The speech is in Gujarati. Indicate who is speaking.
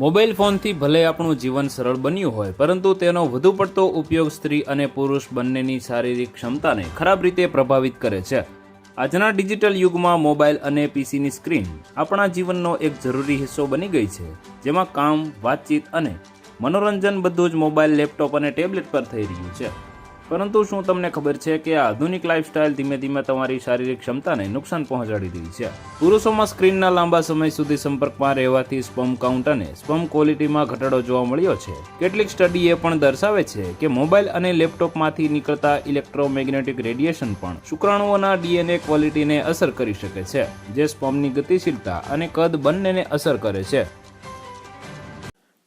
Speaker 1: મોબાઈલ ફોનથી ભલે આપણું જીવન સરળ બન્યું હોય, પરંતુ તેનો વધુ પડતો ઉપયોગ સ્ત્રી અને પુરુષ બંનેની શારીરિક ક્ષમતાને ખરાબ રીતે પ્રભાવિત કરે છે. આજના ડિજિટલ યુગમાં મોબાઈલ અને પીસીની સ્ક્રીન આપણા જીવનનો એક જરૂરી હિસ્સો બની ગઈ છે, જેમાં કામ, વાતચીત અને મનોરંજન બધું જ મોબાઈલ, લેપટોપ અને ટેબ્લેટ પર થઈ રહ્યું છે. પરંતુ શું તમને ખબર છે કે આ આધુનિક લાઇફસ્ટાઇલ ધીમે ધીમે તમારી શારીરિક ક્ષમતાને નુકસાન પહોંચાડી રહી છે? પુરુષોમાં સ્ક્રીનના લાંબા સમય સુધી સંપર્કમાં રહેવાથી સ્પમ કાઉન્ટ અને સ્પમ ક્વોલિટીમાં ઘટાડો જોવા મળ્યો છે. કેટલીક સ્ટડી એ પણ દર્શાવે છે કે મોબાઈલ અને લેપટોપમાંથી નીકળતા ઇલેક્ટ્રોમેગ્નેટિક રેડિયેશન પણ શુક્રાણુઓના ડીએનએ ક્વોલિટીને અસર કરી શકે છે, જે સ્પમની ગતિશીલતા અને કદ બંનેને અસર કરે છે.